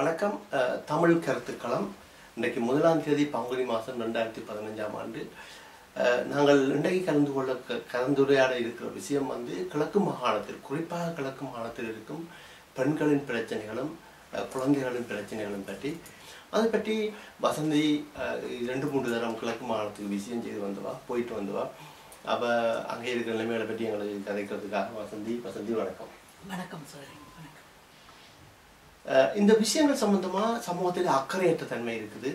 வணக்கம். தமிழ் கருத்துக்களம். இன்றைக்கு முதலாம் தேதி பங்குனி மாதம் ரெண்டாயிரத்தி பதினஞ்சாம் ஆண்டு. நாங்கள் இன்றைக்கு கலந்து கொள்ள க- கலந்துரையாட இருக்கிற விஷயம் வந்து கிழக்கு மாகாணத்தில் குறிப்பாக கிழக்கு மாகாணத்தில் இருக்கும் பெண்களின் பிரச்சனைகளும் குழந்தைகளின் பிரச்சனைகளும் பற்றி. அதை பற்றி வசந்தி ரெண்டு மூன்று தரம் கிழக்கு மாகாணத்துக்கு விஷயம் செய்து வந்தவா போயிட்டு வந்தவா அப்போ அங்கே இருக்கிற நிலைமைகளை பற்றி எங்களுக்கு கதைக்கிறதுக்காக வசந்தி வசந்தி வணக்கம். வணக்கம் சார் இந்த விஷயங்கள் சம்பந்தமா சமூகத்தில் அக்கறையற்ற தன்மை இருக்குது.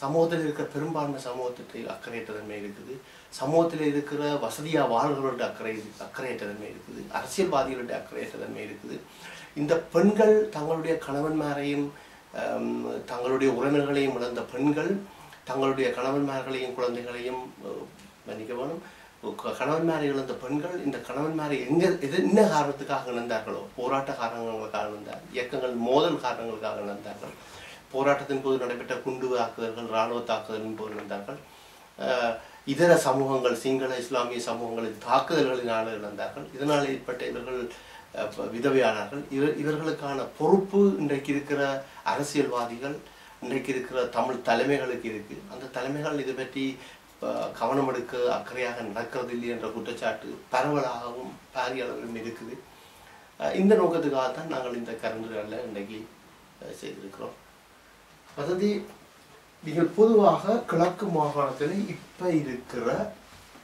சமூகத்தில் இருக்கிற பெரும்பான்மை சமூகத்துக்கு அக்கறையற்ற தன்மை இருக்குது. சமூகத்தில் இருக்கிற வசதியா வாழ்களோட அக்கறை அக்கறையற்ற தன்மை இருக்குது. அரசியல்வாதிகளுடைய அக்கறையற்ற தன்மை இருக்குது. இந்த பெண்கள் தங்களுடைய கணவன்மாரையும் தங்களுடைய உறவினர்களையும் இழந்த பெண்கள் தங்களுடைய கணவன்மார்களையும் குழந்தைகளையும் மன்னிக்க வேணும் கணவன்மாரை இழந்த பெண்கள் இந்த கணவன்மாரை எங்க எது என்ன காரணத்துக்காக இழந்தார்களோ போராட்ட காரணங்களுக்காக இழந்தார் இயக்கங்கள் மோதல் காரணங்களுக்காக இழந்தார்கள் போராட்டத்தின் போது நடைபெற்ற குண்டு தாக்குதல்கள் இராணுவ தாக்குதலின் போது இழந்தார்கள் இதர சமூகங்கள் சிங்கள இஸ்லாமிய சமூகங்களின் தாக்குதல்களினால் இழந்தார்கள் இதனால் ஏற்பட்ட இவர்கள் விதவையானார்கள். இவர் இவர்களுக்கான பொறுப்பு இன்றைக்கு இருக்கிற அரசியல்வாதிகள் இன்றைக்கு இருக்கிற தமிழ் தலைமைகளுக்கு இருக்கு. அந்த தலைமைகள் இதை பற்றி கவனம் எடுக்க அக்கறையாக நடக்கிறதில்லை என்ற குற்றச்சாட்டு பரவலாகவும் பாரிய அளவிலும் இருக்குது இந்த நோக்கத்துக்காகத்தான் நாங்கள் இந்த கலந்துரையாடல இன்றைக்கு செய்திருக்கிறோம். வசதி நீங்கள் பொதுவாக கிழக்கு மாகாணத்தில் இப்ப இருக்கிற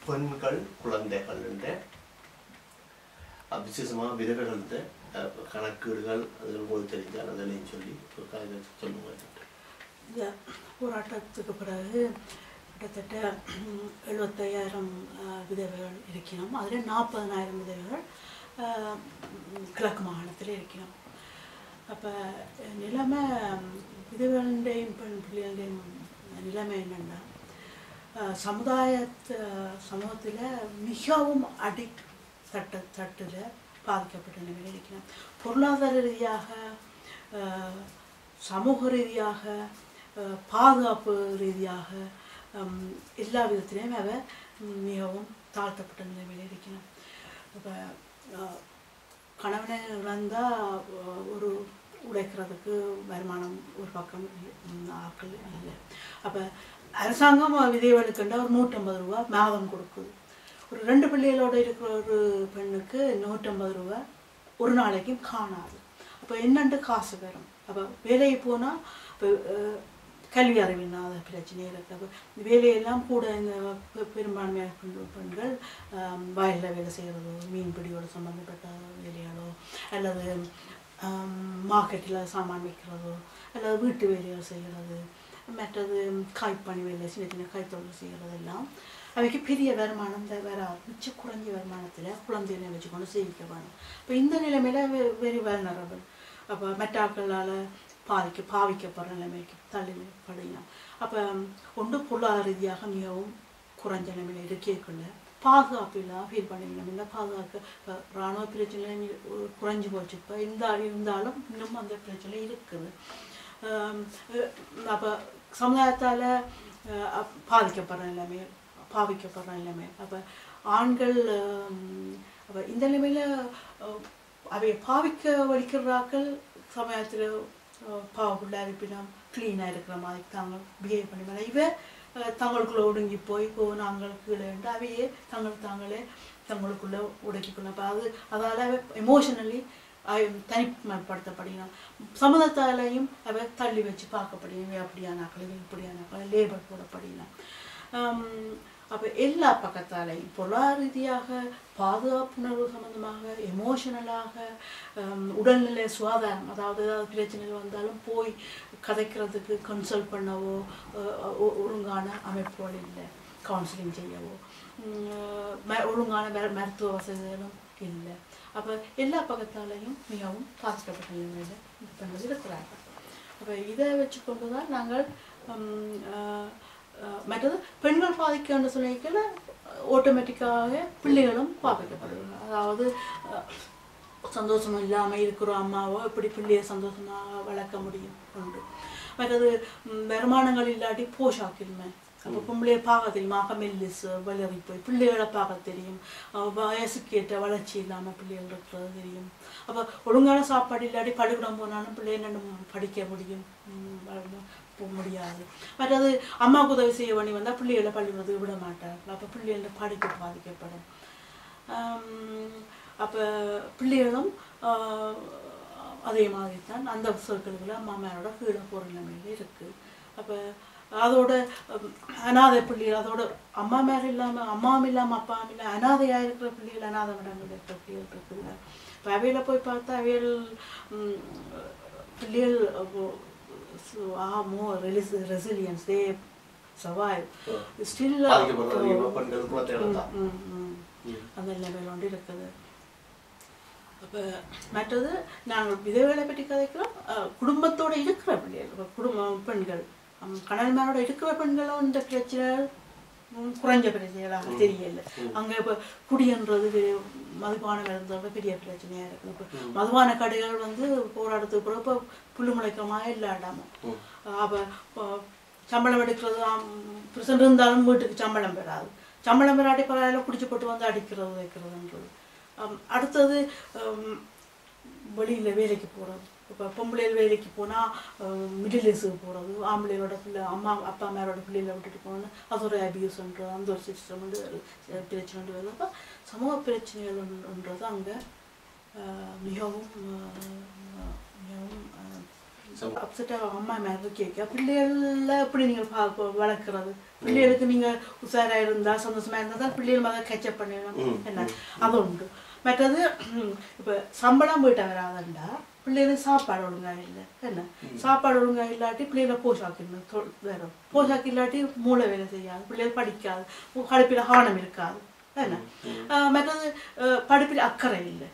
பெண்கள் குழந்தைகள் என்ற விசேஷமாக விசேஷமா விதவைகள் கணக்கீடுகள் அது உங்களுக்கு தெரிஞ்சால் அதெல்லாம் சொல்லி ஒரு கதை சொல்லுங்க. போராட்டத்துக்கு பிறகு கிட்டத்தட்ட எழுபத்தையாயிரம் விதவைகள் இருக்கணும் அதில் நாற்பதனாயிரம் விதவைகள் கிழக்கு மாகாணத்தில் இருக்கணும் அப்போ நிலைமை ம், விதவைகளுடையும் பெண் பிள்ளைகளுடையும் நிலைமை என்னென்னா சமுதாயத்து சமூகத்தில் மிகவும் அடிக்ட் தட்டு தட்டில் பாதிக்கப்பட்ட நிலையில் இருக்கிறோம். பொருளாதார ரீதியாக சமூக ரீதியாக பாதுகாப்பு ரீதியாக எல்லா விதத்திலையும் அவ மிகவும் தாழ்த்தப்பட்ட நிலைமையில் இருக்கணும் இப்போ கணவனை இழந்தால் ஒரு உழைக்கிறதுக்கு வருமானம் ஒரு பக்கம் ஆக்கள் ஆட்கள் இல்லை அப்போ அரசாங்கம் விதைவெளுக்குண்டா ஒரு நூற்றம்பது ரூபா மாதம் கொடுக்குது ஒரு ரெண்டு பிள்ளைகளோட இருக்கிற ஒரு பெண்ணுக்கு நூற்றம்பது ரூபா ஒரு நாளைக்கும் காணாது அப்போ என்னென்று காசு வரும் அப்போ வேலைக்கு போனால் இப்போ கல்வி அறிவில்லாத பிரச்சனை இருக்கிறது வேலையெல்லாம் கூட இந்த பெ- பெரும்பான்மையான பெண்கள் வயலில் வேலை செய்கிறதோ மீன்பிடியோடு சம்மந்தப்பட்ட வேலையாலோ அல்லது மார்க்கெட்டில் சாமான் விற்கிறதோ அல்லது வீட்டு வேலைகள் செய்கிறது மற்றது காய்ப்பணி வேலை சின்ன சின்ன கைத்தொழில் செய்கிறதெல்லாம் அவைக்கு பெரிய வருமானம் த- வராது மிச்ச குறைஞ்ச வருமானத்தில் குழந்தைகளை வச்சுக்கொண்டு சேவிக்க வேணும். இப்போ இந்த நிலைமையில் வெரி வெல்னரபிள் அப்போ மெட்டாக்களால் பாதிக்க பாவிக்கப்படுற நிலைமைக்கு தள்ளிப்படையலாம் அப்போ ஒன்று பொருளாதார ரீதியாக மிகவும் குறைஞ்ச நிலைமையில் இருக்கேக்குள்ள பாதுகாப்பு இல்லாமல் ஃபீல் பண்ணிக்கணும். இந்த பாதுகாப்பு இப்போ இராணுவ பிரச்சனை குறைஞ்சி போச்சு. இப்போ இந்த இருந்தாலும் இன்னும் அந்த பிரச்சனை இருக்குது. அப்போ சமுதாயத்தால் பாதிக்கப்படுற நிலைமை பாவிக்கப்படுற நிலைமை. அப்போ ஆண்கள் அப்போ இந்த நிலைமையில் அவை பாவிக்க வலிக்கிறாக்கள் சமயத்தில் பவர்ஃபுல்லாக இருப்பினோம் க்ளீனாக இருக்கிற மாதிரி தாங்க பிஹேவ் பண்ணி இவ தங்களுக்குள்ளே தங்களுக்குள்ள ஒடுங்கி போய் இப்போ நாங்களுக்கு இல்லைன்ட்டு அவையே தங்கள் தாங்களே தங்களுக்குள்ளே உடைக்கிக்கணும் அப்போ அது அதால் எமோஷனலி தனிப்படுத்தப்படினா சமூகத்தாலையும் அவ தள்ளி வச்சு பார்க்கப்படியும் இவ அப்படியானாக்கள் இப்படியானாக்கள் லேபர் போடப்படினா அப்போ எல்லா பக்கத்தாலையும் பொருளாதார ரீதியாக பாதுகாப்புணர்வு சம்மந்தமாக எமோஷனலாக உடல்நிலை சுகாதாரம் அதாவது ஏதாவது பிரச்சனைகள் வந்தாலும் போய் கதைக்கிறதுக்கு கன்சல்ட் பண்ணவோ ஒ- ஒழுங்கான அமைப்புகள் இல்லை. கவுன்சிலிங் செய்யவோ ம- ஒழுங்கான மருத்துவ வசதிகளும் இல்லை. அப்போ எல்லா பக்கத்தாலையும் மிகவும் பாதிக்கப்பட்ட நிலைமையில் இருக்கிறார்கள். அப்போ இதை வச்சுக்கொண்டு தான் நாங்கள் மற்றது பெண்கள் பாதிக்கின்ற சொல்லிக்கல ஆட்டோமேட்டிக்காக பிள்ளைகளும் பாதிக்கப்படுவாங்க அதாவது சந்தோஷம் இல்லாமல் இருக்கிற அம்மாவோ எப்படி பிள்ளையை சந்தோஷமாக வளர்க்க முடியும் உண்டு மற்றது வருமானங்கள் இல்லாட்டி போஷாக்கின்மை அப்போ பொம்பளையை பார்க்க தெரியும் ஆக மெல்லிஸ் வளரி போய் பிள்ளைகளை பார்க்க தெரியும் வயசுக்கு ஏற்ற வளர்ச்சி இல்லாமல் பிள்ளைகள் இருக்கிறது தெரியும் அப்போ ஒழுங்கான சாப்பாடு இல்லாட்டி பள்ளிக்கூடம் போனாலும் பிள்ளை என்ன படிக்க முடியும் போக முடியாது. மற்றது அம்மாவுக்கு உதவி செய்ய வேண்டி வந்தால் பிள்ளைகளை பள்ளிக்கூடத்துக்கு விட மாட்டார்கள் அப்போ பிள்ளைகள படிப்பு பாதிக்கப்படும். அப்போ பிள்ளைகளும் அதே மாதிரி தான் அந்த சர்க்கிள்களில் அம்மா கீழே போகிற நிலைமையில இருக்குது அப்போ அதோட அனாதை பிள்ளைகள் அதோட அம்மா மேலே இல்லாமல் அம்மாவும் இல்லாமல் அப்பாவும் இல்லை அனாதையாக இருக்கிற பிள்ளைகள் அனாதை மடங்கள் இருக்கிற பிள்ளைகள் இருக்குல்ல. இப்போ அவையில் போய் பார்த்தா அவையில் பிள்ளைகள் அந்த லெவல் ஒன்று இருக்குது அப்போ மற்றது நாங்கள் விதவேளை பற்றி கதைக்கிறோம் குடும்பத்தோட இருக்கிற பிள்ளைகள் குடும்பம் பெண்கள் கணவன்மாரோட இருக்கிற பெண்களும் இந்த பிரச்சனை குறைஞ்ச பிரச்சனைகளாக தெரியல அங்கே இப்போ குடின்றது மதுபான விழுந்தோட பெரிய பிரச்சனையாக இருக்குது இப்போ மதுபான கடைகள் வந்து போராட்டத்துக்கு பிறகு இப்போ புல்லு முளைக்கமாக இல்லாடாமல் ம். அப்போ சம்பளம் எடுக்கிறது பிரசன்ட் இருந்தாலும் வீட்டுக்கு சம்பளம் பெறாது. சம்பளம் பெறாட்டி பரவாயில்ல குடிச்சு போட்டு வந்து அடிக்கிறது வைக்கிறதுன்றது. அடுத்தது வெளியில வேலைக்கு போகிறது இப்போ பொம்பளைகள் வேலைக்கு போனால் மிடில் ஏஜுக்கு போகிறது ஆம்பளையோட பிள்ளை அம்மா அப்பா அம்மாரோட பிள்ளைகளை விட்டுட்டு போகணும் அது ஒரு அபியூஸ்ன்றது அந்த ஒரு சிஸ்டம் வந்து பிரச்சனை வருது. அப்போ சமூக பிரச்சனைகள்ன்றது அங்கே மிகவும் அப்செட்டாக அம்மா மேலே கேட்க பிள்ளைகள எப்படி நீங்கள் பா பா- வளர்க்குறது? பிள்ளைகளுக்கு நீங்கள் உஷாராக இருந்தால் சந்தோஷமாக இருந்தால் தான் பிள்ளைகள் மேலே கேட்சப் பண்ணிடணும். என்ன? அது உண்டு. மற்றது இப்போ சம்பளம் போயிட்டு வராதண்டா பிள்ளைகளுக்கு சாப்பாடு ஒழுங்கா இல்லை. என்ன? சாப்பாடு ஒழுங்கா இல்லாட்டி பிள்ளைகளை போஷாக்கு வேறும் போஷாக்கு இல்லாட்டி மூளை வேலை செய்யாது. பிள்ளைகள் படிக்காது. படிப்பில் கவனம் இருக்காது. என்ன? மற்றது படிப்பில் அக்கறை இல்லை.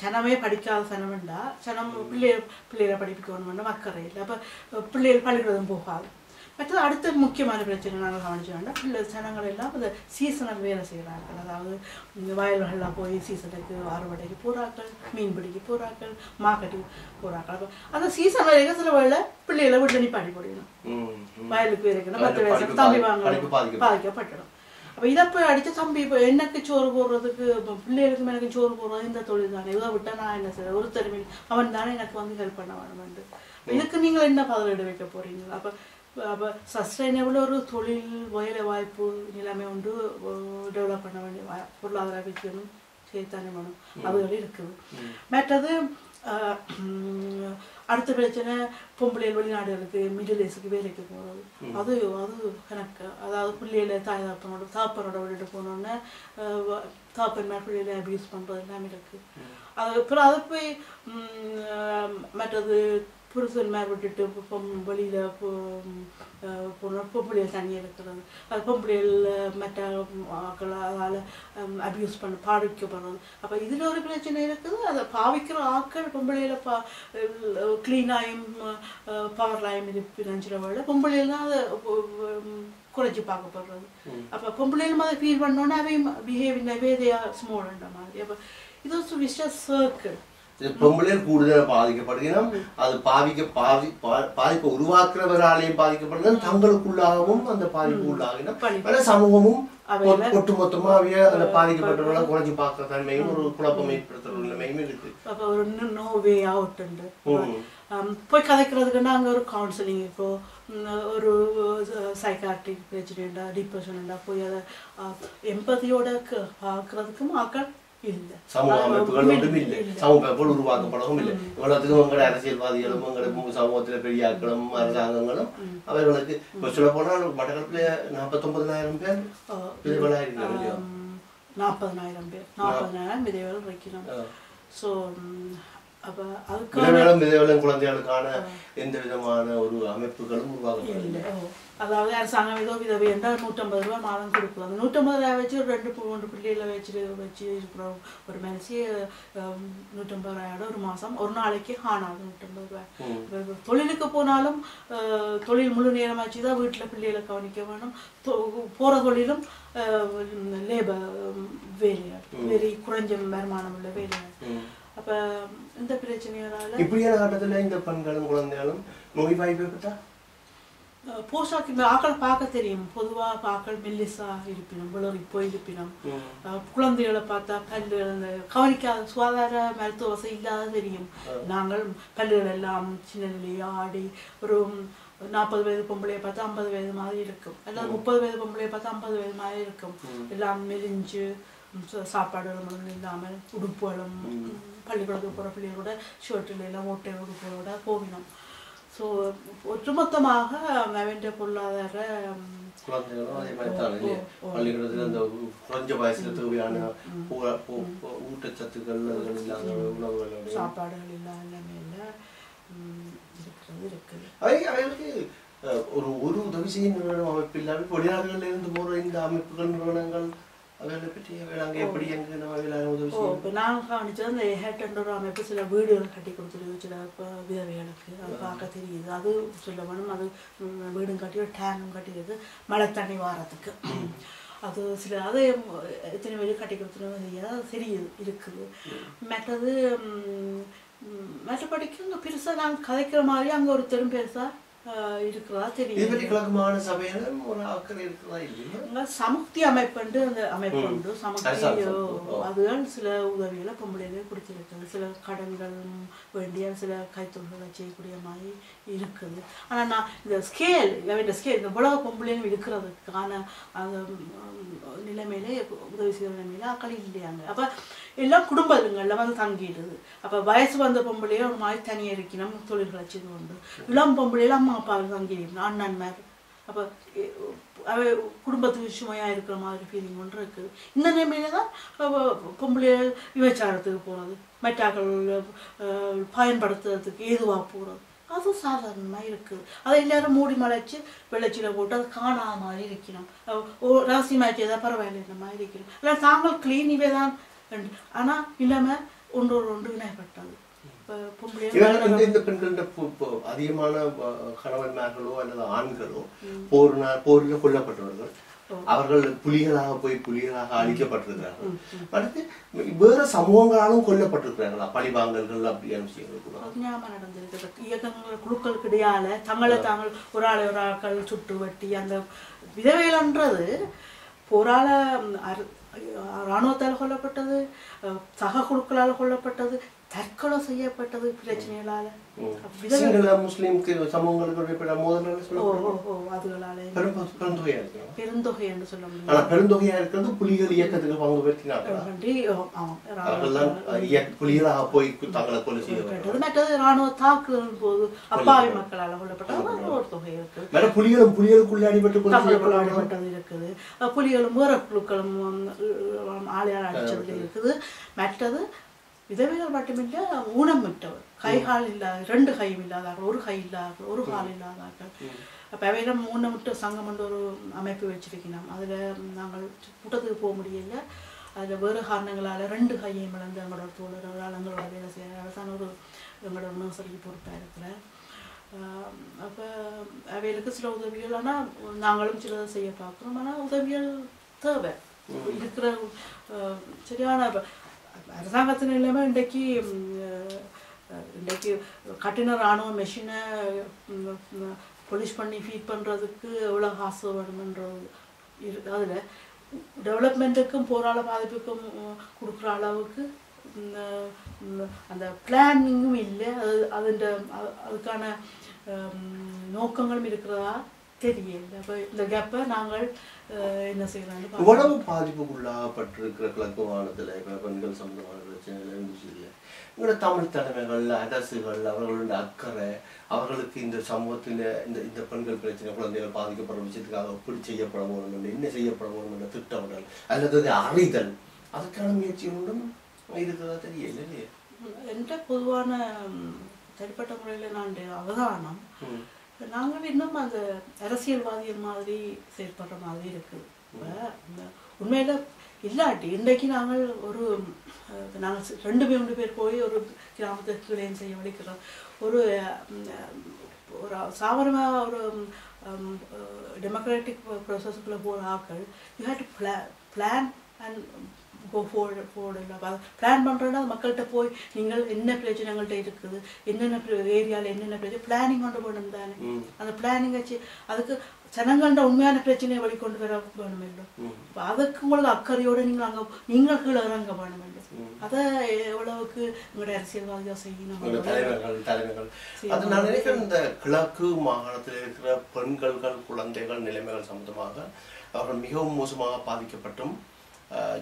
சனமே படிக்காத சனம்ண்டா சனம் பிள்ளைய பிள்ளைகளை படிப்பிக்கணும்னா அக்கறை இல்லை அப்போ பிள்ளைகள் பள்ளிக்கூடம் போகாது மற்றது அடுத்த முக்கியமான பிரச்சனை நாங்கள் கவனிச்சோம்னா பிள்ளை சனங்கள் எல்லாம் இந்த சீசனல் வேலை செய்கிறார்கள் அதாவது இந்த வயல்களில் போய் சீசனுக்கு அறுவடைக்கு போகிறார்கள் மீன் பிடிக்க போகிறார்கள் மார்க்கெட்டுக்கு போகிறார்கள் அப்போ அந்த சீசன் வரைக்கும் சில வேலை பிள்ளைகளை வீட்டில் நிப்பாட்டி போடணும் ம், ம். வயலுக்கு இருக்கணும் பத்து படிப்பு வயசு தம்பி வாங்க. பாதிக்கப்பட்டுடும் அப்போ இதை போய் அடிச்சு தம்பி இப்போ எனக்கு சோறு போடுறதுக்கு? இப்போ பிள்ளைகளுக்கு எனக்கு சோறு போடுறது இந்த தொழில் தானே. இதை விட்டா நான் என்ன செய்ய ஒரு தருமை அவன் தானே எனக்கு வந்து ஹெல்ப் பண்ண வேணுமெண்டு இதுக்கு நீங்கள் என்ன பதிலீடு வைக்க போறீங்க? அப்போ அப்போ சஸ்டைனபிள் ஒரு தொழில் வேலை வாய்ப்பு நிலைமை உண்டு டெவலப் பண்ண வேண்டிய பொருளாதார வைக்கணும் செய்யத்தானே வேணும் அதுகள் இருக்குது. மற்றது அடுத்த பிரச்சனை பொம்பளைகள் வெளிநாடுகளுக்கு மிடில் ஏஜுக்கு வேலைக்கு போகிறது அது அது கணக்கு. அதாவது பிள்ளைகளை தாய் தாப்பனோட தாப்பனோட விட்டுட்டு போனோன்னே தாப்பன் மேல் பிள்ளைகளை அபியூஸ் பண்ணுறது எல்லாமே இருக்குது அது அப்புறம் அதை போய் மற்றது புருஷன் மேல் விட்டுட்டு பொம் வெளியில் போன பொம்பளைகள் தனியாக இருக்கிறது அது பொம்பளைகள் மற்ற ஆக்கள் அதால் அபியூஸ் பண்ண பாதிக்கப்படுறது அப்போ இதில் ஒரு பிரச்சனை இருக்குது. அதை பாவிக்கிற ஆக்கள் பொம்பளையில் பா க்ளீனாயும் பவர்லாயும் இருப்பினஞ்சிற வேலை பொம்பளையில் தான் அதை குறைச்சி பார்க்கப்படுறது. அப்போ பொம்பளையில் அதை ஃபீல் பண்ணோன்னே அவையும் பிஹேவ் இன் வேதையா ஸ்மோல்ன்ற மாதிரி. அப்போ இது ஒரு விஷஸ் சர்க்கிள் பொம்பளையர் கூடுதலாக பாதிக்கப்படுகிறோம். அது பாதிக்க பாதி பாதிப்பை உருவாக்குறவராலையும் பாதிக்கப்படுகிறது தங்களுக்குள்ளாகவும் அந்த பாதிப்பு ஆனா சமூகமும் ஒட்டுமொத்தமா அவைய அந்த பாதிக்கப்பட்டவர்களை குறைஞ்சி பார்க்குற தன்மையும் ஒரு குழப்பம் ஏற்படுத்துற நிலைமையும் இருக்கு. அப்போ ஒரு நோ வே அவுட் போய் கதைக்கிறதுக்குன்னா அங்கே ஒரு கவுன்சிலிங் ம், ஒரு சைக்காட்ரிக் பிரச்சனைண்டா டிப்ரெஷன்டா போய் அதை எம்பதியோட பார்க்கறதுக்கும் ஆக்கள் சமூக அமைப்புகள் ஒன்றும் இல்லை சமூக அமைப்புகள் உருவாக்கப்படவும் இல்லை இவ்வளவுக்கும் உங்களோட அரசியல்வாதிகளும் உங்களோட சமூகத்துல பெரிய ஆட்களும் அரசாங்கங்களும் அவர்களுக்கு இப்போ சொல்ல போனால் மட்டக்களப்பில் நாற்பத்தொன்பதாயிரம் பேர் விதவலாக இருக்கிறாங்க இல்லையா? நாற்பதனாயிரம் பேர் நாற்பதனாயிரம் விதைகள் வைக்கணும். ஸோ விதவேலம் விதவேலம் குழந்தைகளுக்கான எந்த விதமான ஒரு அமைப்புகளும் அதாவது அரசாங்கம் ஏதோ விதவை என்றால் நூற்றம்பது ரூபா மாதம் கொடுக்கும். அந்த நூற்றம்பது ரூபாய் வச்சு ஒரு ரெண்டு மூன்று பிள்ளைகளை வச்சு வச்சு இருக்கிற ஒரு மனசி நூற்றம்பது ரூபாயோட ஒரு மாதம் ஒரு நாளைக்கு ஆனாது நூற்றம்பது ரூபாய். தொழிலுக்கு போனாலும் தொழில் முழு நேரமாச்சு தான் வீட்டில் பிள்ளைகளை கவனிக்க வேணும். போற தொழிலும் லேபர் வேலையாள் வெறி குறைஞ்ச வருமானம் உள்ள வேலையாள். அப்ப இந்த பிரச்சனைகளால இப்படியான கட்டத்துல இந்த பெண்களும் குழந்தைகளும் நோய் வாய்ப்பு போஷாக்கு இந்த ஆக்கள் பார்க்க தெரியும். பொதுவாக ஆக்கள் மெல்லிசா இருப்பினும் விளறி போயிருப்பினும் ம். அஹ், குழந்தைகளை பார்த்தா பல்லுகள் இந்த கவனிக்காத சுகாதார மருத்துவ வசதி இல்லாத தெரியும். நாங்கள் பல்லுகள் எல்லாம் சின்ன நிலையா ஆடி ஒரு நாற்பது வயது பொம்பளையை பார்த்தா ஐம்பது வயது மாதிரி இருக்கும். எல்லாம் முப்பது வயது பொம்பளையை பார்த்தா ஐம்பது வயது மாதிரி இருக்கும். எல்லாம் மெலிஞ்சு ம், சா- சாப்பாடுகளும் ஒண்ணும் இல்லாமல் உடுப்புகளும் பள்ளிக்கூடத்துக்கு போகிற பிள்ளைகளோட ஷர்ட்டில் எல்லாம் ஓட்டை உடுப்புகளோட போவினோம். ஸோ ஒட்டுமொத்தமாக அவன் பொருளாதார குழந்தைகளும் அதே மாதிரி தான் இல்லையா? பள்ளிக்கூடத்துல அந்த குறைஞ்ச வயசுல தேவையான ஊட்டச்சத்துக்கள் அதுகள் இல்லாத உணவுகள் சாப்பாடுகள் இருக்கிறது இருக்குது. அவை அவைகளுக்கு அஹ், ஒரு ஒரு உதவி செய்யும் நிறுவனம் அமைப்பு இல்லாமல் வெளிநாடுகளில் இருந்து போற இந்த அமைப்புகள் நிறுவனங்கள் அவைகளை பற்றி அவைகள் அங்கே எப்படி எங்க நம்ம அவைகளை உதவி ஓ செய்யும் இப்போ நான் கவனிச்சது அந்த ஹேட்ன்ற ஒரு அமைப்பு சில வீடுகள் கட்டி கொடுத்துருக்கு சில இப்போ விதவைகளுக்கு அது பார்க்க தெரியுது அது சொல்ல வேணும் அது ம், வீடும் கட்டி ஒரு டேங்கும் கட்டியிருக்கு மழை தண்ணி வாரத்துக்கு அது சில அது எத்தனை பேர் கட்டி கொடுத்துருவோம் தெரியாது அது தெரியுது இருக்குது மற்றது ம், ம், மற்றபடிக்கு அங்கே பெருசாக நாங்கள் கதைக்கிற மாதிரி அங்கே ஒரு தெரும் பெருசாக இருக்கிறதா சபையிலும் ஒரு அக்கறை இருக்கிறதா இல்லையா? இங்க சமுக்தி அமைப்புண்டு அந்த அமைப்பு உண்டு. சமுக்தி. அதுகள் சில உதவிகளை பொம்பளைகளே கொடுத்துருக்குது. சில கடன்கள் வேண்டிய சில கைத்தொழில்களை செய்யக்கூடிய மாதிரி இருக்குது. ஆனா நான் இந்த ஸ்கேல் இந்த ஸ்கேல் இந்த உலக இருக்கிறதுக்கான அந்த நிலைமையிலே உதவி செய்கிற நிலைமையில ஆக்கள் இல்லையாங்க. அப்ப எல்லாம் குடும்பங்கள்ல வந்து தங்கிடுது. அப்போ வயசு வந்த பொம்பளையே ஒரு மாதிரி தனியாக இருக்கணும் தொழில்களை செய்து வந்து இளம் பொம்பளையில அம்மா அப்பா தங்கிடணும் அண்ணன்மார் அப்போ அவ குடும்பத்துக்கு சுமையாக இருக்கிற மாதிரி ஃபீலிங் ஒன்று இருக்குது. இந்த நிலைமையில தான் பொம்பளை விபச்சாரத்துக்கு போகிறது மெட்டாக்கள் பயன்படுத்துறதுக்கு ஏதுவாக போகிறது அதுவும் சாதாரணமாக இருக்குது. அதை எல்லாரும் மூடி மலைச்சு வெள்ளச்சியில் போட்டு அது காணாத மாதிரி இருக்கணும் அஹ், ரகசியமாச்சு ஏதாவது பரவாயில்லை இந்த மாதிரி இருக்கணும். இல்லை தாங்கள் க்ளீன் இவை தான் ஆனால் இல்லாமல் ஒன்றோடு ஒன்று வினைப்பட்டது இந்த பெண்கள அதிகமான கணவன்மார்களோ அல்லது ஆண்களோ போர்னா போரில் கொல்லப்பட்டவர்கள். அவர்கள் புலிகளாக போய் புலிகளாக அழிக்கப்பட்டிருக்கிறார்கள். அடுத்து வேற சமூகங்களாலும் கொல்லப்பட்டிருக்கிறார்களா? பழிவாங்கல்கள் அப்படியான விஷயங்கள் கூட. அஞ்ஞாம நடந்திருக்கிறது. இயக்கங்கள் குழுக்களுக்கு இடையால தங்களை தாங்கள் ஒரு ஆளை ஒரு ஆட்கள் சுட்டு வெட்டி அந்த ம், அரு- இராணுவத்தால் கொல்லப்பட்டது சக குழுக்களால் கொல்லப்பட்டது தற்கொலை செய்யப்பட்டது பிரச்சனைகளால. சிங்கள முஸ்லீம்க்கு சமூகங்களுக்கு மோதல்கள் பெருந்தொகை என்று சொல்ல முடியும். பெருந்தொகையா இருக்கிறது புலிகள் இயக்கத்துக்கு பங்கு பெற்றினார்களா? புலிகளாக போய் தங்களை கொலை செய்ய கொல்லப்பட்டது. மற்றது ராணுவ தாக்குதலின் போது அப்பாவி மக்களால் கொல்லப்பட்டது ஒரு தொகை புலிகளும் புலிகளுக்குள்ளே அடிபட்டு கொலை இருக்குது. புலிகளும் வேற குழுக்களும் உம், ஆளையால் அடிச்சதுல இருக்குது. மற்றது விதவைகள் மட்டுமில்ல ஊனமிட்டவர் கை கால் இல்லாத ரெண்டு கையும் இல்லாதார்கள் ஒரு கை இல்லாதார்கள் ஒரு கால் இல்லாதார்கள். அப்போ அவையிடம் ஊனமிட்ட சங்கம் என்ற ஒரு அமைப்பு வச்சிருக்கிறோம் அதில் நாங்கள் கூட்டத்துக்கு போக முடியல. அதில் வேறு காரணங்களால் ரெண்டு கையையும் இழந்து எங்களோட தோழர்களால் எங்களோட வேலை செய்ய அரசாங்க ஒரு எங்களோட நர்சரிக்கு பொறுப்பாக இருக்கிறேன் அப்போ அவைகளுக்கு சில உதவிகள் ஆனால் நாங்களும் சில செய்ய பார்க்குறோம். ஆனால் உதவிகள் தேவை. இருக்கிற சரியான இப்ப அரசாங்கத்தின் நிலைமை இன்றைக்கு இன்றைக்கு கட்டின ராணுவ மெஷினை பொலிஷ் பண்ணி ஃபீட் பண்ணுறதுக்கு எவ்வளோ காசு வேணுமன்றது இரு அதில் டெவலப்மெண்ட்டுக்கும் போராள பாதிப்புக்கும் கொடுக்குற அளவுக்கு அந்த பிளானிங்கும் இல்லை. அது அதுன்ற அதுக்கான நோக்கங்களும் இருக்கிறதா? தெரியல இந்த கேப்பை நாங்கள் என்ன பார்க்கணும். இவ்வளவு பாதிப்புக்குள்ளாகப்பட்டிருக்கிற கிழக்கு மாநிலத்தில் இப்போ பெண்கள் சம்பந்தமான பிரச்சனைகள் இருந்துச்சு இல்லை எங்களோட தமிழ் தலைமைகள் அரசுகள் அவர்களுடைய அக்கறை அவர்களுக்கு இந்த சமூகத்தில் இந்த இந்த பெண்கள் பிரச்சனை குழந்தைகள் பாதிக்கப்படுற விஷயத்துக்காக எப்படி செய்யப்பட வேண்டும் என்ன செய்யப்பட வேண்டும் என்ற திட்டமிடல் அல்லது அறிதல் அதுக்கான முயற்சி ஒன்றும் இருக்கிறதா தெரியல இல்லையே என்ற பொதுவான தனிப்பட்ட முறையில் நான் அவதானம். நாங்கள் இன்னும் அந்த அரசியல்வாதிகள் மாதிரி செயல்படுற மாதிரி இருக்குது இப்ப உண்மையில இல்லாட்டி இன்றைக்கு நாங்கள் ஒரு நாங்கள் ரெண்டு பேர் ரெண்டு பேர் போய் ஒரு கிராமத்துக்கு கிளையம் செய்ய வலிக்கிறோம். ஒரு ஒரு சாதாரணமாக ஒரு டெமோக்ராட்டிக் ப்ரொசஸ்க்குள்ளே போகிற ஆக்கள் you had to plan plan and afford இல்லை அப்போ பிளான் பண்ணுறோன்னா மக்கள்கிட்ட போய் நீங்கள் என்ன பிரச்சனைகள்கிட்ட இருக்குது என்னென்ன ஏரியாவில் என்னென்ன பிரச்சனை பிளானிங் கொண்டு போகணும் தானே. அந்த பிளானிங் வச்சு அதுக்கு ஜனங்கள்ட உண்மையான பிரச்சனையை வெளிக்கொண்டு வர வேணும் இல்லை ம். அப்ப அதுக்கு உங்களுக்கு அக்கறையோட நீங்கள் அங்கே நீங்கள் கீழே இறங்க வேணும் இல்லை ம். அதை எவ்வளவுக்கு உங்களுடைய அரசியல்வாதியாக செய்யணும். அது நான் நினைக்கிறேன் இந்த கிழக்கு மாகாணத்தில் இருக்கிற பெண்கள்கள் குழந்தைகள் நிலைமைகள் சம்பந்தமாக அவர்கள் மிகவும் மோசமாக பாதிக்கப்பட்டும்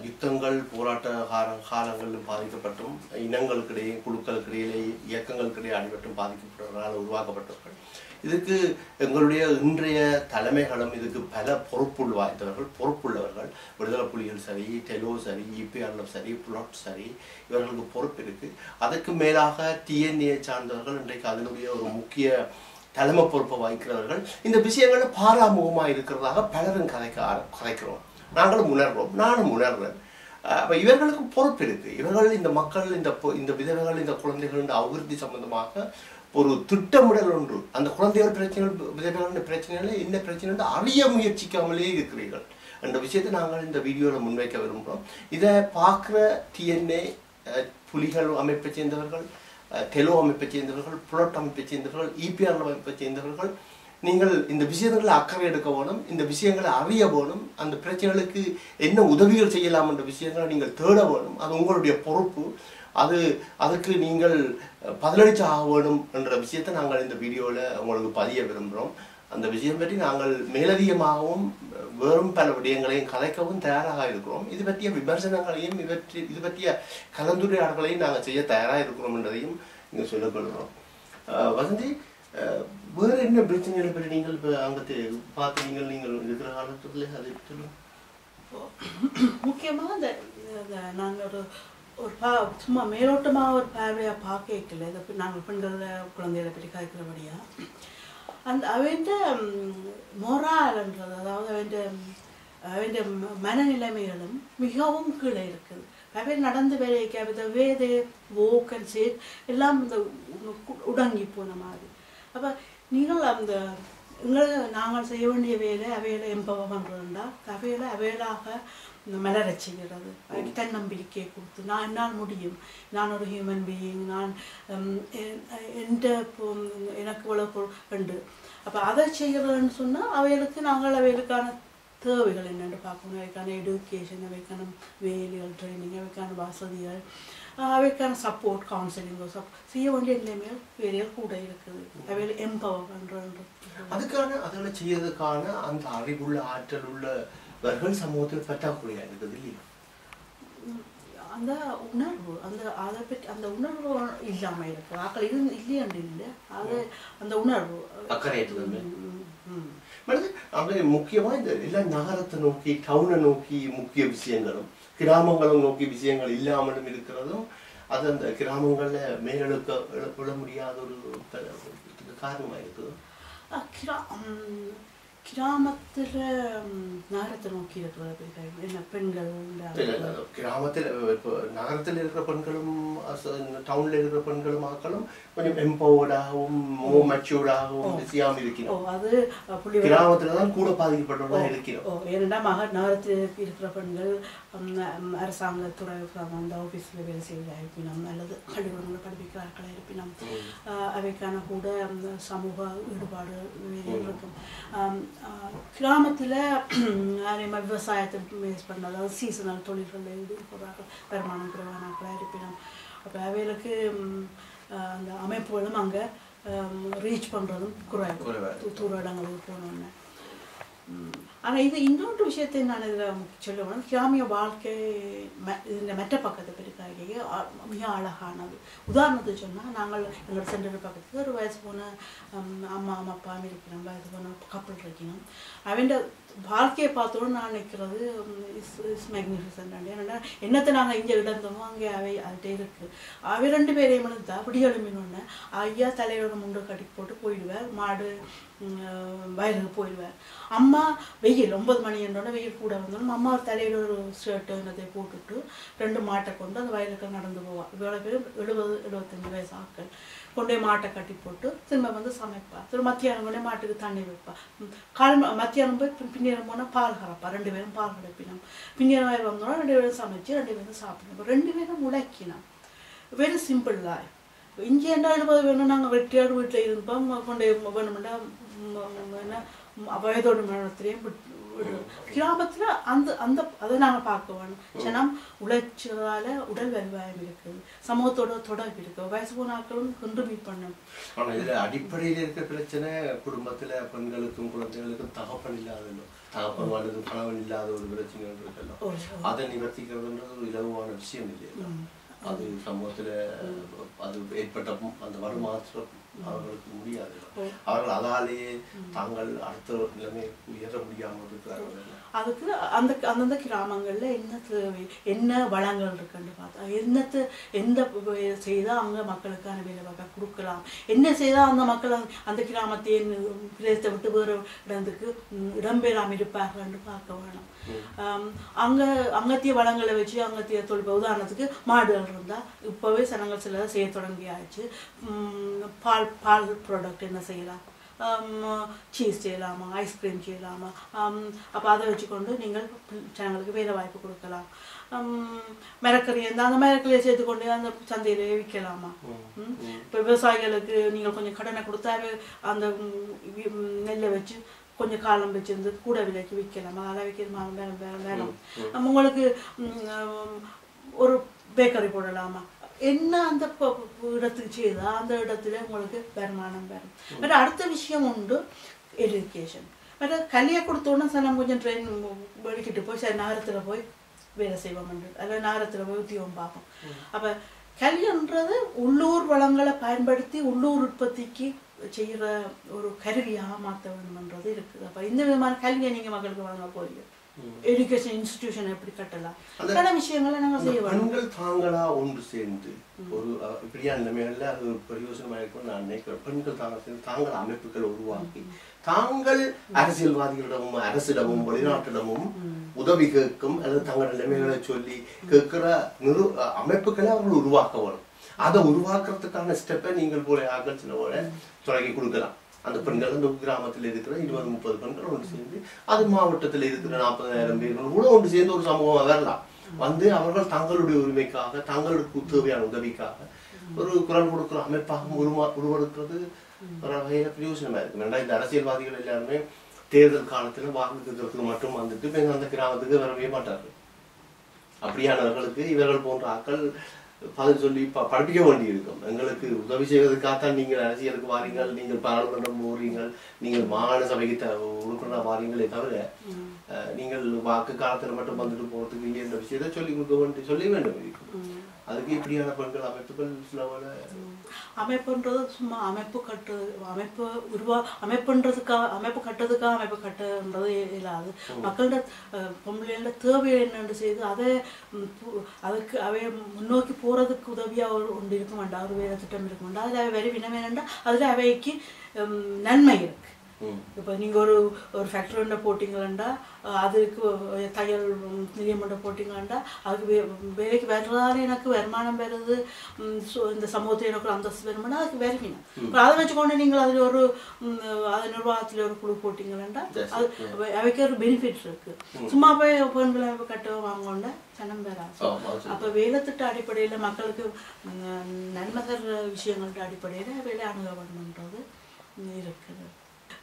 யுத்தங்கள் போராட்ட கால காலங்களிலும் பாதிக்கப்பட்டும் இனங்களுக்கிடையே குழுக்களுக்கிடையிலே இயக்கங்களுக்கிடையே அடிபட்டும் பாதிக்கப்பட்டவர்களால் உருவாக்கப்பட்டவர்கள். இதுக்கு எங்களுடைய இன்றைய தலைமைகளும் இதுக்கு பல பொறுப்புள் வாய்ந்தவர்கள் பொறுப்புள்ளவர்கள். விடுதலை புலிகள் சரி டெலோ சரி இபிஆர்எல் சரி புலாட் சரி இவர்களுக்கு பொறுப்பு இருக்கு. அதுக்கு மேலாக டிஎன்ஏ சார்ந்தவர்கள் இன்றைக்கு அதனுடைய ஒரு முக்கிய தலைமை பொறுப்பை வகிக்கிறவர்கள். இந்த விஷயங்கள்ல பாராமுகமாக இருக்கிறதாக பலரும் கதைக்க ஆர- கதைக்கிறோம். நாங்களும் உணர்றோம் நானும் உணர்றேன். அப்போ இவர்களுக்கு பொறுப்பு இருக்குது இவர்கள் இந்த மக்கள் இந்த பொ- இந்த விதவைகள் இந்த குழந்தைகள் அபிவிருத்தி சம்பந்தமாக ஒரு திட்டமிடல் ஒன்று அந்த குழந்தைகள் பிரச்சனைகள் விதவைகள் பிரச்சனைகள் என்ன பிரச்சனை என்று அறிய முயற்சிக்காமலே இருக்கிறீர்கள் என்ற விஷயத்தை நாங்கள் இந்த வீடியோவில் முன்வைக்க விரும்புகிறோம். இதை பார்க்குற டிஎன்ஏ புலிகள் அமைப்பை சேர்ந்தவர்கள் தெலோ அமைப்பை சேர்ந்தவர்கள் புலட் அமைப்பை சேர்ந்தவர்கள் இபிஆர் அமைப்பை சேர்ந்தவர்கள் நீங்கள் இந்த விஷயங்களை அக்கறை எடுக்க வேணும் இந்த விஷயங்களை அறிய வேணும் அந்த பிரச்சனைகளுக்கு என்ன உதவிகள் செய்யலாம் என்ற விஷயங்களை நீங்கள் தேட வேணும். அது உங்களுடைய பொறுப்பு. அது அதுக்கு நீங்கள் பதிலளிச்சு ஆக வேணும் என்ற விஷயத்தை நாங்கள் இந்த வீடியோவில் உங்களுக்கு பதிய விரும்புகிறோம் அந்த விஷயம் பற்றி நாங்கள் மேலதிகமாகவும் வெறும் பல விடயங்களையும் கலைக்கவும் தயாராக இருக்கிறோம். இது பற்றிய விமர்சனங்களையும் இவற்றி இது பற்றிய கலந்துரையாடல்களையும் நாங்கள் செய்ய தயாராக இருக்கிறோம் என்றதையும் இங்கே சொல்லிக்கொள்கிறோம் வசந்தி வேறு என்ன பிரச்சனைகளை பற்றி நீங்கள் இப்போ அங்கே பார்த்து நீங்கள் நீங்கள் இருக்கிற காலத்தில் அதை சொல்லுங்கள் முக்கியமாக இந்த நாங்கள் ஒரு ஒரு பா சும்மா மேலோட்டமாக ஒரு பார்வையாக பார்க்கல இதை நாங்கள் பெண்கள் குழந்தைகளை பற்றி கதைக்கிறபடியா அந்த அவன்ட மொரால்ன்றது அதாவது அவன்ட அவன்ட மனநிலைமைகளும் மிகவும் கீழே இருக்குது அவை நடந்து வேலைக்கு அவ வேது ஓக்கன் and எல்லாம் இந்த உடங்கி போன மாதிரி அப்போ நீங்கள் அந்த எங்களை நாங்கள் செய்ய வேண்டிய வேலை அவைகளை எம்பவர் பண்ணுறதுண்டா அவைகளை அவைகளாக இந்த செய்கிறது. அதுக்கு தன்னம்பிக்கை கொடுத்து நான் என்னால் முடியும். நான் ஒரு ஹியூமன் பீயிங் நான் என்- எந்த எனக்கு இவ்வளோ உண்டு அப்போ அதை செய்கிறதுன்னு சொன்னால் அவைகளுக்கு நாங்கள் அவைகளுக்கான தேவைகள் என்னென்னு பார்க்கணும் அவைக்கான எடுக்கேஷன் அவைக்கான வேலைகள் ட்ரைனிங் அவைக்கான வசதிகள் சப்போர்ட் கவுன்சிலிங் சப் செய்ய வேண்டிய நிலைமைகள் வேலைகள் கூட இருக்குது அவைகளை எம்பவர் பண்ணுறது அதுக்கான அதனை செய்யறதுக்கான அந்த அறிவுள்ள ஆற்றல் உள்ளவர்கள் சமூகத்தில் பற்றாக்குறையா இருக்குது இல்லையா அந்த உணர்வு அந்த அதை பற்றி அந்த உணர்வு இல்லாமல் இருக்கு ஆக்கள் இது இல்லையாண்டு இல்லை அது அந்த உணர்வு அக்கறையற்றது ம், ம். மனித அங்கே முக்கியமா இந்த எல்லா நகரத்தை நோக்கி டவுனை நோக்கி முக்கிய விஷயங்களும் கிராமங்களும் நோக்கி விஷயங்கள் இல்லாமலும் இருக்கிறதும் அது அந்த கிராமங்கள்ல மேலெழுக்க எழ- விழ முடியாத ஒரு ப- காரணமா இருக்குது கிராமத்துல நகரத்தை நோக்கி என்ன பெண்கள் கிராமத்தில் இப்போ நகரத்தில் இருக்கிற பெண்களும் டவுன்ல இருக்கிற பெண்களும் ஆக்களும் கொஞ்சம் எம்பவர்டாகவும் மோ மெச்சூர்டாகவும் பிஸியாகவும் இருக்கிறோம் அது கிராமத்துல தான் கூட பாதிக்கப்பட்டவர்களாக இருக்கிறோம் ஓ ஏனெண்டா மக நகரத்தில் இருக்கிற பெண்கள் ம், அரசாங்கத்துறை அந்த ஆஃபீஸில் வேலை செய்ய இருப்பினம் அல்லது பள்ளிக்கூடங்களில் படிப்பிக்கிறார்களாக இருப்பினம் அவைக்கான கூட சமூக ஈடுபாடு இருக்கும். கிராமத்தில் நிறைய விவசாயத்தை பேஸ் பண்ண அதாவது சீசனல் தொழில்களில் ஈடுபடுறார்கள் வருமானம் குறைவானாக்களாக இருப்பினம். அப்போ அவைகளுக்கு அந்த அமைப்புகளும் அங்கே ரீச் பண்ணுறதும் குறைவு. தூர இடங்களுக்கு போனோன்னே ஆனால் இது இன்னொரு விஷயத்தை நான் இதில் சொல்ல வேணும் கிராமிய வாழ்க்கை ம இந்த மெட்ட பக்கத்தை பற்றி மிக அழகானது. உதாரணத்துக்கு சொன்னால் நாங்கள் எங்களோட சென்டர் பக்கத்துக்கு ஒரு வயசு போன அம்மா அம்மா அப்பா இருக்கிறோம். வயசு போன கப்பல் இருக்கணும் அவன் வாழ்க்கையை பார்த்தோன்னு நான் நினைக்கிறது இஸ் இஸ் மேக்னிஃபிசன்ட் ஏன்னா என்னத்தை நாங்கள் இங்கே இழந்தோமோ அங்கே அவை அதே இருக்குது அவை ரெண்டு பேரையும் இழந்தா விடி எழுமினோடனே ஐயா தலையோட முண்டை கட்டி போட்டு போயிடுவார் மாடு வயலுக்கு போயிடுவார். அம்மா வெயில் ஒன்பது மணி என்றோட வெயில் கூட வந்தோம் அம்மா தலையில் ஒரு ஷர்ட்டு என்னத்தை போட்டுட்டு ரெண்டு மாட்டை கொண்டு அந்த வயலுக்கு நடந்து போவாள். இவ்வளோ பேர் எழுபது எழுபத்தஞ்சு வயசு ஆட்கள். கொண்டு போய் மாட்டை கட்டி போட்டு திரும்ப வந்து சமைப்பா. திரும்ப மத்தியானம் கொண்டு மாட்டுக்கு தண்ணி வைப்பா. கால் மத்தியானம் போய் பின்னேறம் போனால் பால் கறப்பா. ரெண்டு பேரும் பால் கடைப்பினோம் பின்னிரம் வயல் வந்தோம்னா ரெண்டு பேரும் சமைச்சு ரெண்டு பேரும் சாப்பிடணும். ரெண்டு பேரும் உழைக்கினோம் வெரி சிம்பிள் லைஃப் இங்கே என்ன எழுபது வேணும் நாங்கள் வெட்டியாடு வீட்டில் இருப்போம். கொண்டு வேணும்னா என்ன வயதோடு மரணத்திலையும் ஒரு கிராமத்தில் அந்த அந்த அதை நாங்கள் பார்க்க வேணும். ஏன்னா உழைச்சதால உடல் வருவாயம் இருக்குது சமூகத்தோட தொடர்பு இருக்குது வயசு போன ஆட்களும் கன்ட்ரிபியூட் பண்ணணும். ஆனால் இதில் அடிப்படையில் இருக்க பிரச்சனை குடும்பத்தில் பெண்களுக்கும் குழந்தைகளுக்கும் தகப்பன் இல்லாதது தகப்பன் வாழ்றது கணவன் இல்லாத ஒரு பிரச்சனை இருக்கலாம் அதை நிவர்த்திக்கிறதுன்றது ஒரு இலவான விஷயம் இல்லை அது சமூகத்தில் அது ஏற்பட்ட அந்த வருமாற்றம் அவர்களுக்கு முடியாது அவர்கள் அதாலேயே தாங்கள் அடுத்த நிலைமை உயர முடியாமல் இருக்கிறார்கள். அதுக்கு அந்த அந்தந்த கிராமங்கள்ல என்ன தேவை என்ன வளங்கள் இருக்குன்னு பார்த்தா என்னத்து எந்த செய்தால் அங்கே மக்களுக்கான வேலை வாய்ப்பை கொடுக்கலாம்? என்ன செய்தால் அந்த மக்கள் அந்த- கிராமத்தையே பிரதேசத்தை விட்டு வேறு இடத்துக்கு இடம்பெறாமல் இருப்பார்கள்னு பார்க்க வேணும். அங்க அங்கத்திய வளங்களை வச்சு அங்கத்திய தொழில் உதாரணத்துக்கு மாடுகள் இருந்தால் இப்போவே சனங்கள் சில செய்ய தொடங்கியாச்சு. பால் பால் ப்ராடக்ட் என்ன செய்யலாம்? சீஸ் செய்யலாமா? ஐஸ்கிரீம் செய்யலாமா? அப்போ அதை வச்சுக்கொண்டு நீங்கள் சேனலுக்கு வேலை வாய்ப்பு கொடுக்கலாம். மரக்கறி இருந்தால் அந்த மரக்கறியை சேர்த்துக்கொண்டு அந்த சந்தையிலே விற்கலாமா? இப்போ விவசாயிகளுக்கு நீங்கள் கொஞ்சம் கடனை கொடுத்தாவே அந்த நெல்லை வச்சு கொஞ்சம் காலம் வச்சிருந்து கூட விலைக்கு விற்கலாமா? அதை விற்கணுமா வேணும். உங்களுக்கு ஒரு பேக்கரி போடலாமா? என்ன அந்த இடத்துக்கு செய்தா அந்த இடத்துல உங்களுக்கு வருமானம் வரும் பட் அடுத்த விஷயம் உண்டு எஜுகேஷன் பட் கல்வியை கொடுத்தோன்னே சார் நம்ம கொஞ்சம் ட்ரெயின் வெளிக்கிட்டு போய் சரி நகரத்தில் போய் வேலை செய்வோம் அல்லது நகரத்தில் போய் உத்தியோகம் பார்ப்போம் அப்போ கல்வின்றது உள்ளூர் வளங்களை பயன்படுத்தி உள்ளூர் உற்பத்திக்கு செய்கிற ஒரு கருவியாக மாற்ற வேணும்ன்றது இருக்குது அப்போ இந்த விதமான கல்வியை நீங்கள் மக்களுக்கு வழங்க போறீங்க எஜுகேஷன் இன்ஸ்டிடியூஷன் எப்படி கட்டலாம்? பல விஷயங்களை நாங்கள் வேணும் பெண்கள் தாங்களா ஒன்று சேர்ந்து? ஒரு இப்படியான நிலைமைகள்ல அது ஒரு பிரயோசனமா இருக்கும் நான் நினைக்கிறேன். பெண்கள் தாங்கள் சேர்ந்து தாங்கள் அமைப்புகளை உருவாக்கி தாங்கள் அரசியல்வாதிகளிடமும் அரசிடமும் வெளிநாட்டிடமும் உதவி கேட்கும். அல்லது தங்கள் நிலைமைகளை சொல்லி கேட்கிற நிறு அமைப்புகளை அவர்கள் உருவாக்க வேணும். அதை உருவாக்குறதுக்கான ஸ்டெப்பை நீங்கள் போல ஆக்கள் சில போல தொடங்கி கொடுக்கலாம். அந்த பெண்கள் அந்த கிராமத்தில் இருக்கிற இருபது முப்பது பெண்கள் ஒன்று சேர்ந்து அது மாவட்டத்தில் இருக்கிற நாற்பதாயிரம் பேர்கள் கூட ஒன்று சேர்ந்து ஒரு சமூகமாக வரலாம். வந்து அவர்கள் தங்களுடைய உரிமைக்காக தங்களுக்கு தேவையான உதவிக்காக ஒரு குரல் கொடுக்கிற அமைப்பாக உருவா உருவெடுக்கிறது. ஒரு வகையில பிரயோஜனமா இருக்கு. ஏன்னா இந்த அரசியல்வாதிகள் எல்லாருமே தேர்தல் காலத்துல வாக்குறதுக்கு மட்டும் வந்துட்டு அந்த கிராமத்துக்கு வரவே மாட்டார்கள். அப்படியானவர்களுக்கு இவர்கள் போன்ற ஆட்கள் பதில் சொல்லி ப- படிக்க வேண்டியிருக்கும். எங்களுக்கு உதவி செய்வதற்காகத்தான் நீங்கள் அரசியலுக்கு வாரீங்கள் நீங்கள் பாராளுமன்றம் போறீங்கள் நீங்கள் மாகாண சபைக்கு த உறுப்பினர் வாரீங்களே தவிர அஹ், நீங்கள் வாக்கு காலத்தில் மட்டும் வந்துட்டு போறதுக்கு இல்லை என்ற விஷயத்தை சொல்லி கொடுக்க வேண்டி சொல்லி வேண்டும் அதுக்கு இப்படியான பெண்கள் அமைப்புகள் அமைப்புன்றது சும்மா அமைப்பு கட்டு அமைப்பு உருவா அமைப்புன்றதுக்காக அமைப்பு கட்டுறதுக்காக அமைப்பு கட்டுன்றது இல்லாது மக்களோட பொம்பளைகளோட தேவை என்னென்று செய்து அதை அதுக்கு அவை முன்னோக்கி போறதுக்கு உதவியா ஒரு ஒன்று இருக்க வேண்டாம் ஒரு வேலை திட்டம் இருக்க வேண்டாம் அதில் அவை வெறி வினவே வேண்டாம் அதில் அவைக்கு நன்மை இருக்கு. ம். இப்போ நீங்கள் ஒரு ஒரு ஃபேக்டரி போட்டிங்களா அதுக்கு தையல் நிலையம் ஒன்றை போட்டிங்களா அதுக்கு வேலைக்கு வர்றதால எனக்கு வருமானம் வருது இந்த சமூகத்தில் எனக்கு ஒரு அந்தஸ்து வருமானம் அதுக்கு வருவீங்க இப்போ அதை வச்சுக்கொண்டு நீங்கள் அதில் ஒரு அது நிர்வாகத்தில் ஒரு குழு போட்டிங்களா Yes, அது அவை- அவைக்கு ஒரு பெனிஃபிட் இருக்கு சும்மா போய் பெண்களை கட்ட வாங்கோண்ட சனம் சரி. அப்போ வேலைத்திட்ட அடிப்படையில் மக்களுக்கு நன்மை தர்ற விஷயங்களோட அடிப்படையில் வேலை அணுக வேணுன்றது இருக்குது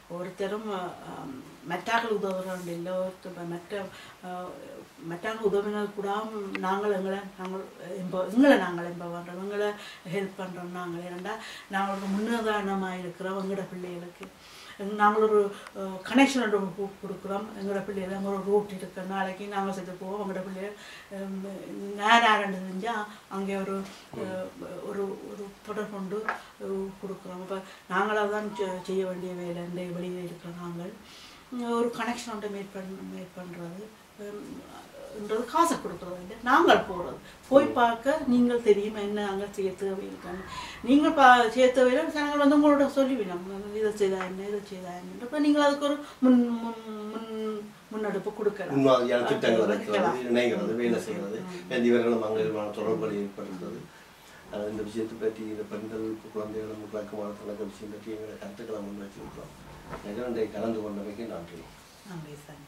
ஒருத்தரும் அஹ், மற்றாக்கள் இல்லை ஒருத்தர் மற்ற அஹ், மற்றாக்கள் உதவினால் கூட நாங்கள் எங்களை நாங்கள் எம்ப எங்களை நாங்கள் எம்ப பண்ணுறோம் எங்களை ஹெல்ப் பண்ணுறோம் நாங்கள். ஏன்னா நாங்கள் ஒரு முன்னுதாரணமாக இருக்கிறோம் எங்களோட பிள்ளைகளுக்கு. நாங்கள் ஒரு கனெக்ஷன் கொடுக்குறோம். எங்களோட பிள்ளைகள் அங்கே ஒரு ரூட் இருக்கு. நாளைக்கு நாங்கள் செஞ்சு போவோம். எங்களோட பிள்ளைகள் நேரம் செஞ்சால் அங்கே ஒரு ஒரு ஒரு தொடர் கொண்டு கொடுக்குறோம். அப்போ நாங்களாக தான் செ- செய்ய வேண்டிய வேலை இந்த வெளியில் இருக்கிற நாங்கள். ஒரு கனெக்ஷன் ஒன்றை மேட் பண்ண மேட் பண்ணுறது ன்றது காசை கொடுக்குறது இல்லை நாங்கள் போகிறது போய் பார்க்க நீங்கள் தெரியும் என்ன அங்கே செய்ய தேவையிருக்காங்க நீங்கள் பா செய்ய தேவையில்லை நாங்கள் வந்து உங்களோட சொல்லிவிடும் இதை செய்தா என்ன? இதை செய்தா என்னன்றப்ப நீங்கள் அதுக்கு ஒரு முன் முன் முன் முன்னெடுப்பு கொடுக்கலாம். திட்டங்களை. வைக்கிறது இணைகிறது வேலை செய்கிறது. இவர்களும் அங்கே தொடர்புகள் ஏற்படுகிறது இந்த விஷயத்தை பற்றி இந்த பெண்கள் குழந்தைகளும் விளக்கமான தொடக்க விஷயம் பற்றி எங்களை கருத்துக்களை முன் வச்சிருக்கிறோம் நிகழ்ந்தை கலந்து கொண்டமைக்கு நன்றி. நன்றி சார்.